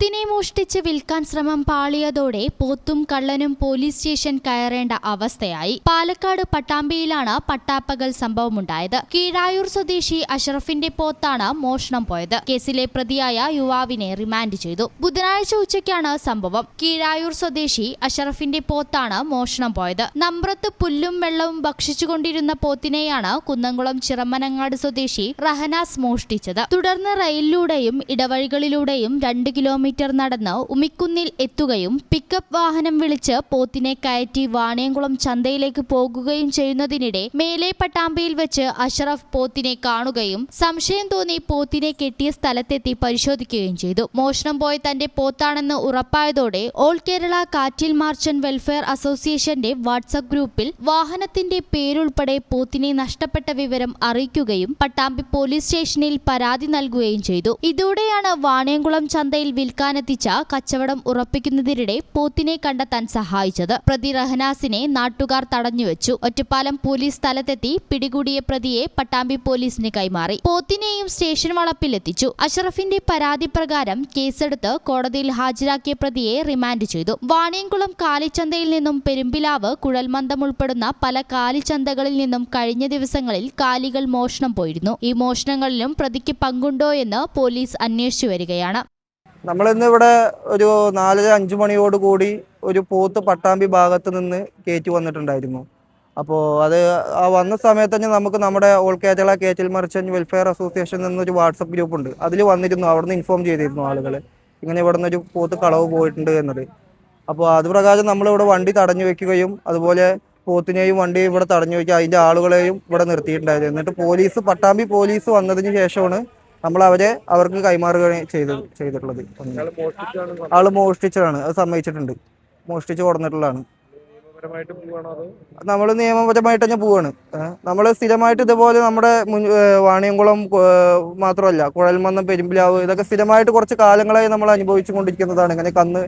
പോത്തിനെ മോഷ്ടിച്ച് വിൽക്കാൻ ശ്രമം പാളിയതോടെ പോത്തും കള്ളനും പോലീസ് സ്റ്റേഷൻ കയറേണ്ട അവസ്ഥയായി. പാലക്കാട് പട്ടാമ്പിയിലാണ് പട്ടാപ്പകൽ സംഭവമുണ്ടായത്. കീഴായൂർ സ്വദേശി അഷറഫിന്റെ പോത്താണ് മോഷണം പോയത്. കേസിലെ പ്രതിയായ യുവാവിനെ റിമാൻഡ് ചെയ്തു. ബുധനാഴ്ച ഉച്ചയ്ക്കാണ് സംഭവം. കീഴായൂർ സ്വദേശി അഷറഫിന്റെ പോത്താണ് മോഷണം പോയത്. നമ്പ്രത്ത് പുല്ലും വെള്ളവും ഭക്ഷിച്ചുകൊണ്ടിരുന്ന പോത്തിനെയാണ് കുന്നംകുളം ചിറമ്മനങ്ങാട് സ്വദേശി റഹനാസ് മോഷ്ടിച്ചത്. തുടർന്ന് റെയിലിലൂടെയും ഇടവഴികളിലൂടെയും രണ്ട് കിലോമീറ്റർ നടന്ന് ഉമിക്കുന്നിൽ എത്തുകയും പിക്കപ്പ് വാഹനം വിളിച്ച് പോത്തിനെ കയറ്റി വാണിയംകുളം ചന്തയിലേക്ക് പോകുകയും ചെയ്യുന്നതിനിടെ മേലെ പട്ടാമ്പിയിൽ വെച്ച് അഷറഫ് പോത്തിനെ കാണുകയും സംശയം തോന്നി പോത്തിനെ കെട്ടിയ സ്ഥലത്തെത്തി പരിശോധിക്കുകയും ചെയ്തു. മോഷണം പോയ തന്റെ പോത്താണെന്ന് ഉറപ്പായതോടെ ഓൾ കേരള കാറ്റിൽ മാർച്ചന്റ് വെൽഫെയർ അസോസിയേഷന്റെ വാട്സപ്പ് ഗ്രൂപ്പിൽ വാഹനത്തിന്റെ പേരുൾപ്പെടെ പോത്തിനെ നഷ്ടപ്പെട്ട വിവരം അറിയിക്കുകയും പട്ടാമ്പി പോലീസ് സ്റ്റേഷനിൽ പരാതി നൽകുകയും ചെയ്തു. ഇതോടെയാണ് വാണിയംകുളം ചന്തയിൽ വിൽക്കാനെത്തിച്ച കച്ചവടം ഉറപ്പിക്കുന്നതിനിടെ പോത്തിനെ കണ്ടെത്താൻ സഹായിച്ചത്. പ്രതി റഹനാസിനെ നാട്ടുകാർ തടഞ്ഞുവെച്ചു ഒറ്റപ്പാലം പോലീസ് സ്ഥലത്തെത്തി പിടികൂടിയ പ്രതിയെ പട്ടാമ്പി പോലീസിന് കൈമാറി. പോത്തിനെയും സ്റ്റേഷൻ വളപ്പിലെത്തിച്ചു. അഷറഫിന്റെ പരാതി പ്രകാരം കേസെടുത്ത് കോടതിയിൽ ഹാജരാക്കിയ പ്രതിയെ റിമാൻഡ് ചെയ്തു. വാണിയംകുളം കാലിച്ചന്തയിൽ നിന്നും പെരുമ്പിലാവ് കുഴൽമന്ദം ഉൾപ്പെടുന്ന പല കാലിച്ചന്തകളിൽ നിന്നും കഴിഞ്ഞ ദിവസങ്ങളിൽ കാലികൾ മോഷണം പോയിരുന്നു. ഈ മോഷണങ്ങളിലും പ്രതിക്ക് പങ്കുണ്ടോ എന്ന് പോലീസ് അന്വേഷിച്ചു വരികയാണ്. നമ്മളിന്ന് ഇവിടെ ഒരു നാലര അഞ്ചു മണിയോട് കൂടി ഒരു പോത്ത് പട്ടാമ്പി ഭാഗത്ത് നിന്ന് കയറ്റി വന്നിട്ടുണ്ടായിരുന്നു. അപ്പോൾ അത് ആ വന്ന സമയത്ത് തന്നെ നമുക്ക് നമ്മുടെ all Kerala cattle merchant welfare association എന്നൊരു വാട്സപ്പ് ഗ്രൂപ്പ് ഉണ്ട്. അതിൽ വന്നിരുന്നു അവിടുന്ന് ഇൻഫോം ചെയ്തിരുന്നു ആളുകൾ ഇങ്ങനെ ഇവിടെ നിന്ന് ഒരു പോത്ത് കളവ് പോയിട്ടുണ്ട് എന്നത്. അപ്പോൾ അത് പ്രകാരം നമ്മളിവിടെ വണ്ടി തടഞ്ഞു വെക്കുകയും അതുപോലെ പോത്തിനെയും വണ്ടി ഇവിടെ തടഞ്ഞു വെക്കുക അതിന്റെ ആളുകളെയും ഇവിടെ നിർത്തിയിട്ടുണ്ടായിരുന്നു. എന്നിട്ട് പോലീസ് പട്ടാമ്പി പോലീസ് വന്നതിന് ശേഷമാണ് നമ്മൾ അവരെ അവർക്ക് കൈമാറുകയാണ് ചെയ്തത് ചെയ്തിട്ടുള്ളത്. ആൾ മോഷ്ടിച്ചതാണ്. അത് സമ്മതിച്ചിട്ടുണ്ട്. മോഷ്ടിച്ച് കൊടുന്നിട്ടുള്ളതാണ്. നമ്മൾ നിയമപരമായിട്ട് തന്നെ പോവാണ്. നമ്മൾ സ്ഥിരമായിട്ട് ഇതുപോലെ നമ്മുടെ വാണിയംകുളം മാത്രമല്ല കുഴൽമന്നം പെരുമ്പിലാവ് ഇതൊക്കെ സ്ഥിരമായിട്ട് കുറച്ച് കാലങ്ങളായി നമ്മൾ അനുഭവിച്ചു കൊണ്ടിരിക്കുന്നതാണ്. ഇങ്ങനെ കന്ന്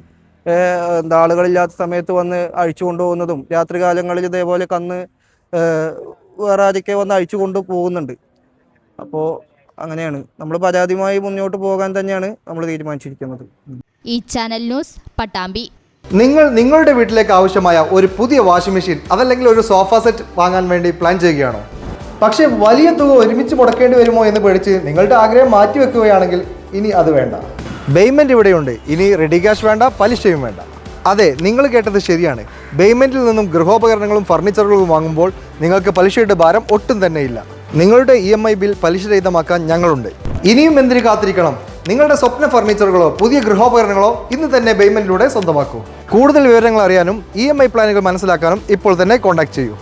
എന്താ ആളുകളില്ലാത്ത സമയത്ത് വന്ന് അഴിച്ചു കൊണ്ടുപോകുന്നതും രാത്രി കാലങ്ങളിൽ ഇതേപോലെ കന്ന് വേറെ ആരൊക്കെ വന്ന് അഴിച്ചു കൊണ്ടു പോകുന്നുണ്ട് അപ്പോൾ അങ്ങനെയാണ്. നമ്മൾ പരാതിയുമായി മുന്നോട്ട് പോകാൻ തന്നെയാണ് നമ്മൾ തീരുമാനിച്ചിരിക്കുന്നത്. ഈ ചാനൽ ന്യൂസ് പട്ടാമ്പി. നിങ്ങൾ നിങ്ങളുടെ വീട്ടിലേക്ക് ആവശ്യമായ ഒരു പുതിയ വാഷിംഗ് മെഷീൻ അതല്ലെങ്കിൽ ഒരു സോഫ സെറ്റ് വാങ്ങാൻ വേണ്ടി പ്ലാൻ ചെയ്യുകയാണോ? പക്ഷേ വലിയ തുക ഒരുമിച്ച് മുടക്കേണ്ടി വരുമോ എന്ന് പേടിച്ച് നിങ്ങളുടെ ആഗ്രഹം മാറ്റി വെക്കുകയാണെങ്കിൽ ഇനി അത് വേണ്ട. പേയ്മെന്റ് ഇവിടെയുണ്ട്. ഇനി റെഡി ക്യാഷ് വേണ്ട പലിശയും വേണ്ട. അതെ നിങ്ങൾ കേട്ടത് ശരിയാണ്. പേയ്മെന്റിൽ നിന്നും ഗൃഹോപകരണങ്ങളും ഫർണിച്ചറുകളും വാങ്ങുമ്പോൾ നിങ്ങൾക്ക് പലിശയുടെ ഭാരം ഒട്ടും തന്നെയില്ല ഇല്ല. നിങ്ങളുടെ ഇ എം ഐ ബിൽ പലിശരഹിതമാക്കാൻ ഞങ്ങളുണ്ട്. ഇനിയും എന്തിനു കാത്തിരിക്കണം? നിങ്ങളുടെ സ്വപ്ന ഫർണിച്ചറുകളോ പുതിയ ഗൃഹോപകരണങ്ങളോ ഇന്ന് തന്നെ പേയ്മെന്റിലൂടെ സ്വന്തമാക്കൂ. കൂടുതൽ വിവരങ്ങൾ അറിയാനും ഇ പ്ലാനുകൾ മനസ്സിലാക്കാനും ഇപ്പോൾ തന്നെ കോൺടാക്ട് ചെയ്യൂ.